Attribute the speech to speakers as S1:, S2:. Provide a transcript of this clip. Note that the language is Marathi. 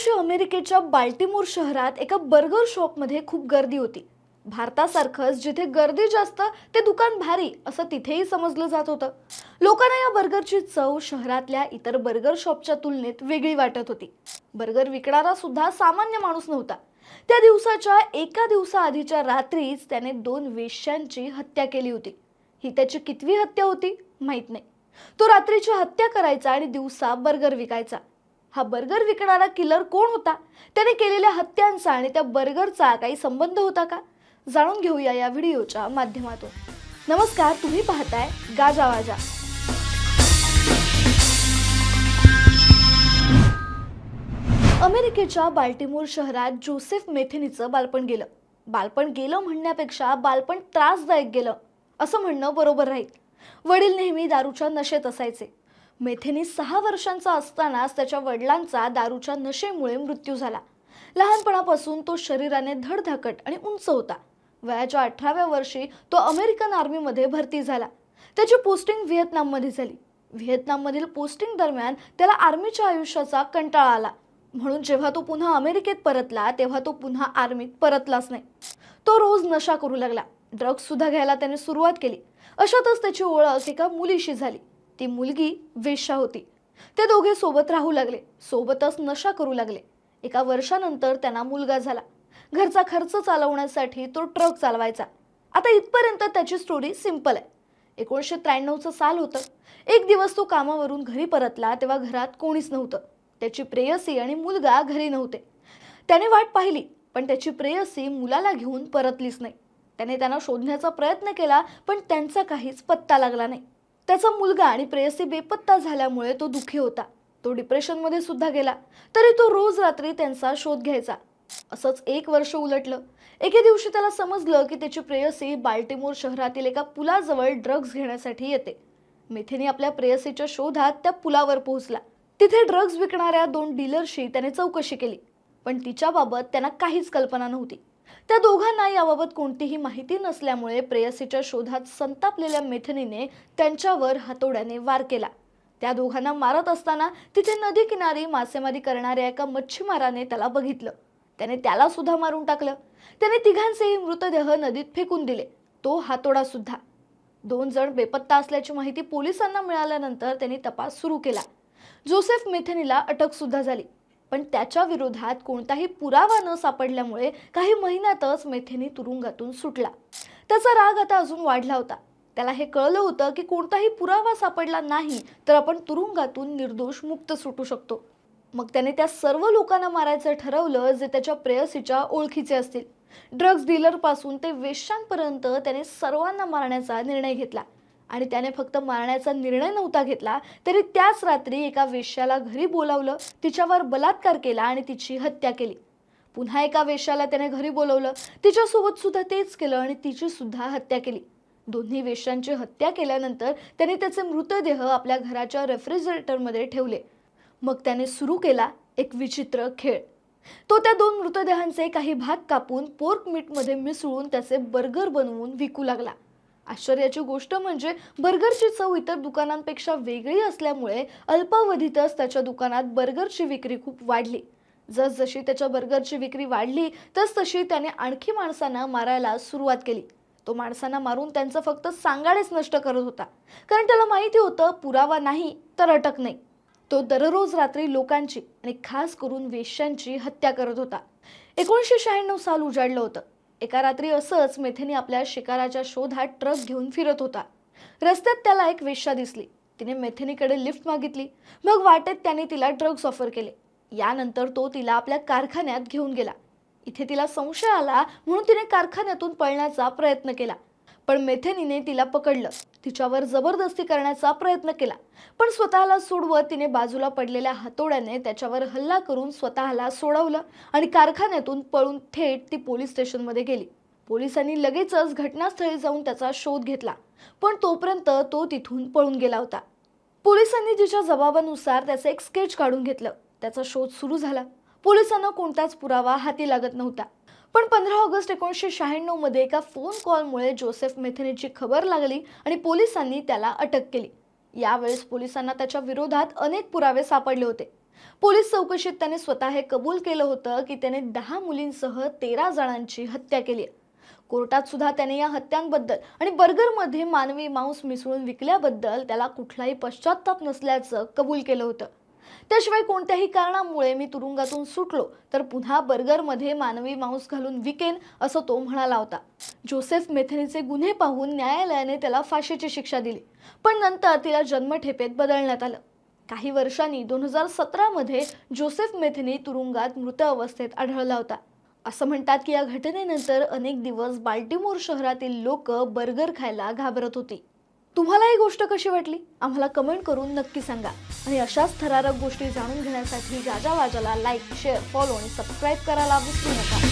S1: वर्षी अमेरिकेच्या बाल्टिमोर शहरात एका बर्गर शॉपमध्ये खूप गर्दी होती. भारतासारखंच जिथे गर्दी जास्त ते दुकान भारी असं तिथेही समजलं जात होतं. लोकांना या बर्गरची चव शहरातल्या इतर बर्गर शॉपच्या तुलनेत वेगळी वाटत होती. बर्गर विकणारा सुद्धा सामान्य माणूस नव्हता. त्या दिवसाच्या एका दिवसाआधीच्या रात्रीच त्याने दोन वेश्यांची हत्या केली होती. ही त्याची कितवी हत्या होती? माहीत नाही. तो रात्रीची हत्या करायचा आणि दिवसा बर्गर विकायचा. हा बर्गर विकणारा किलर कोण होता? त्याने केलेल्या हत्यांचा आणि त्या बर्गरचा काही संबंध होता का? जाणून घेऊया या व्हिडिओच्या माध्यमातून. नमस्कार तुम्ही पाहताय गाजा वाजा. अमेरिकेच्या बाल्टिमोर शहरात जोसेफ मेथेनीचं बालपण गेलं. बालपण गेलं म्हणण्यापेक्षा बालपण त्रासदायक गेलं. असं म्हणणं बरोबर राहील. वडील नेहमी दारूच्या नशेत असायचे. मेथेनी सहा वर्षांचा असतानाच त्याच्या वडिलांचा दारूच्या नशेमुळे मृत्यू झाला. लहानपणापासून तो शरीराने धडधाकट आणि उंच होता. वयाच्या अठराव्या वर्षी तो अमेरिकन आर्मीमध्ये भरती झाला. त्याची पोस्टिंग व्हिएतनाममध्ये झाली. व्हिएतनाममधील पोस्टिंग दरम्यान त्याला आर्मीच्या आयुष्याचा कंटाळा आला. म्हणून जेव्हा तो पुन्हा अमेरिकेत परतला तेव्हा तो पुन्हा आर्मीत परतलाच नाही. तो रोज नशा करू लागला. ड्रग्ज सुद्धा घ्यायला त्याने सुरुवात केली. अशातच त्याची ओळख एका मुलीशी झाली. ती मुलगी वेश्या होती. ते दोघे सोबत राहू लागले. सोबतच नशा करू लागले. एका वर्षानंतर त्यांना मुलगा झाला. घरचा खर्च चालवण्यासाठी तो ट्रक चालवायचा. आता इथपर्यंत त्याची स्टोरी सिंपल आहे. एकोणीसशे त्र्याण्णवचं साल होतं. एक दिवस तो कामावरून घरी परतला तेव्हा घरात कोणीच नव्हतं. त्याची प्रेयसी आणि मुलगा घरी नव्हते. त्याने वाट पाहिली पण त्याची प्रेयसी मुलाला घेऊन परतलीच नाही. त्याने त्यांना शोधण्याचा प्रयत्न केला पण त्यांचा काहीच पत्ता लागला नाही. त्याचा मुलगा आणि प्रेयसी बेपत्ता झाल्यामुळे तो दुःखी होता. तो डिप्रेशनमध्ये सुद्धा गेला. तरी तो रोज रात्री त्यांचा शोध घ्यायचा. असंच एक वर्ष उलटलं. एके दिवशी त्याला समजलं की त्याची प्रेयसी बाल्टिमोर शहरातील एका पुलाजवळ ड्रग्ज घेण्यासाठी येते. मिथेनी आपल्या प्रेयसीच्या शोधात त्या पुलावर पोहोचला. तिथे ड्रग्ज विकणाऱ्या दोन डीलरशी त्याने चौकशी केली. पण तिच्याबाबत त्यांना काहीच कल्पना नव्हती. त्या दोघांना याबाबत कोणतीही माहिती नसल्यामुळे प्रेयसीच्या शोधात संतापलेल्या मेथनीने त्यांच्यावर हातोड्याने वार केला. त्या दोघांना मारत असताना तिथे नदी किनारी मासेमारी करणाऱ्या एका मच्छीमाराने त्याला बघितलं. त्याने त्याला सुद्धा मारून टाकलं. त्याने तिघांचेही मृतदेह नदीत फेकून दिले. तो हातोडा सुद्धा. दोन जण बेपत्ता असल्याची माहिती पोलिसांना मिळाल्यानंतर त्यांनी तपास सुरू केला. जोसेफ मेथनीला अटक सुद्धा झाली. पण त्याच्या विरोधात कोणताही पुरावा न सापडल्यामुळे काही महिन्यातच मेथेनी तुरुंगातून सुटला. त्याचा राग आता अजून वाढला होता. त्याला हे कळलं होतं की कोणताही पुरावा सापडला नाही तर आपण तुरुंगातून निर्दोष मुक्त सुटू शकतो. मग त्याने त्या सर्व लोकांना मारायचं ठरवलं जे त्याच्या प्रेयसीच्या ओळखीचे असतील. ड्रग्ज डीलरपासून ते वेश्यांपर्यंत त्याने सर्वांना मारण्याचा निर्णय घेतला. आणि त्याने फक्त मारण्याचा निर्णय नव्हता घेतला तरी त्याच रात्री एका वेश्याला घरी बोलावलं तिच्यावर बलात्कार केला आणि तिची हत्या केली. पुन्हा एका वेश्याला त्याने घरी बोलवलं तिच्यासोबत सुद्धा तेच केलं आणि तिची सुद्धा हत्या केली. दोन्ही वेश्यांची हत्या केल्यानंतर त्याने त्याचे मृतदेह आपल्या घराच्या रेफ्रिजरेटरमध्ये ठेवले. मग त्याने सुरू केला एक विचित्र खेळ. तो त्या दोन मृतदेहांचे काही भाग कापून पोर्क मीटमध्ये मिसळून त्याचे बर्गर बनवून विकू लागला. आश्चर्याची गोष्ट म्हणजे बर्गरची चव इतर दुकानांपेक्षा वेगळी असल्यामुळे अल्पावधीतच त्याच्या दुकानात बर्गरची विक्री खूप वाढली. जसजशी त्याच्या बर्गरची विक्री वाढली तसतशी त्याने आणखी माणसांना मारायला सुरुवात केली. तो माणसांना मारून त्यांचं फक्त सांगाडेच नष्ट करत होता. कारण त्याला माहिती होतं पुरावा नाही तर अटक नाही. तो दररोज रात्री लोकांची आणि खास करून वेश्यांची हत्या करत होता. एकोणीसशे शहाण्णव साल उजाडलं होतं. एका रात्री असंच मेथेनी आपल्या शिकाराच्या शोधात ट्रक घेऊन फिरत होता. रस्त्यात त्याला एक वेश्या दिसली. तिने मेथेनीकडे लिफ्ट मागितली. मग वाटेत त्याने तिला ड्रग्ज ऑफर केले. यानंतर तो तिला आपल्या कारखान्यात घेऊन गेला. इथे तिला संशय आला म्हणून तिने कारखान्यातून पळण्याचा प्रयत्न केला. पण मेथेनीने तिला पकडलं. तिच्यावर जबरदस्ती करण्याचा प्रयत्न केला. पण स्वतःला सोडवत तिने बाजूला पडलेल्या हातोड्याने त्याच्यावर हल्ला करून स्वतःला सोडवलं आणि कारखान्यातून पळून थेट ती पोलीस स्टेशनमध्ये गेली. पोलिसांनी लगेचच घटनास्थळी जाऊन त्याचा शोध घेतला. पण तोपर्यंत तो तिथून पळून गेला होता. पोलिसांनी तिच्या जबाबानुसार त्याचं एक स्केच काढून घेतलं. त्याचा शोध सुरू झाला. पोलिसांना कोणताच पुरावा हाती लागत नव्हता. पण पंधरा ऑगस्ट एकोणीसशे शहाण्णवमध्ये एका फोन कॉलमुळे जोसेफ मेथेनीची खबर लागली आणि पोलिसांनी त्याला अटक केली. यावेळेस पोलिसांना त्याच्या विरोधात अनेक पुरावे सापडले होते. पोलीस चौकशीत त्याने स्वतः हे कबूल केलं होतं की त्याने दहा मुलींसह तेरा जणांची हत्या केली आहे. कोर्टात सुद्धा त्याने या हत्यांबद्दल आणि बर्गरमध्ये मानवी मांस मिसळून विकल्याबद्दल त्याला कुठलाही पश्चाताप नसल्याचं कबूल केलं होतं. त्याशिवाय कोणत्याही कारणामुळे मी तुरुंगातून सुटलो तर पुन्हा बर्गरमध्ये मानवी मांस घालून विकेन असं तो म्हणाला होता. जोसेफ मेथनीचे गुन्हे पाहून न्यायालयाने त्याला फाशीची शिक्षा दिली पण नंतर तिला जन्मठेपेत बदलण्यात आलं. काही वर्षांनी दोन हजार सतरामध्ये जोसेफ मेथनी तुरुंगात मृत अवस्थेत आढळला होता. असं म्हणतात की या घटनेनंतर अनेक दिवस बाल्टिमोर शहरातील लोक बर्गर खायला घाबरत होती. तुम्हाला ही गोष्ट कशी वाटली? आम्हाला कमेंट करून नक्की सांगा. आणि अशाच थरारक गोष्टी जाणून घेण्यासाठी राजा वाजाला लाईक शेअर फॉलो आणि सबस्क्राईब करायला विसरू नका.